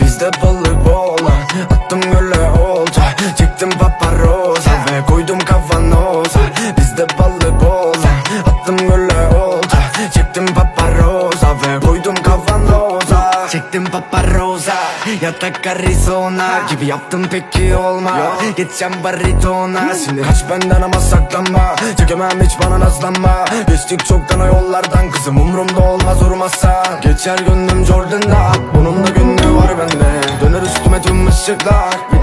Bizde boğulan Attım göle olta. Çektim paparoza Ve koydum kavanoza. Bizde boğulan Attım göle olta. Çektim paparoza Ve koydum kavanoza. Çektim paparoza Yatak Arizona Gibi yaptım peki olma. Geçeceğim baritona Şimdi kaç benden ama saklanma Çekemem hiç bana nazlanma Geçtik çoktan o yollardan Kızım umurumda olmaz urmazsa Geçer gönlüm Jordan'da Bunun Gerçekler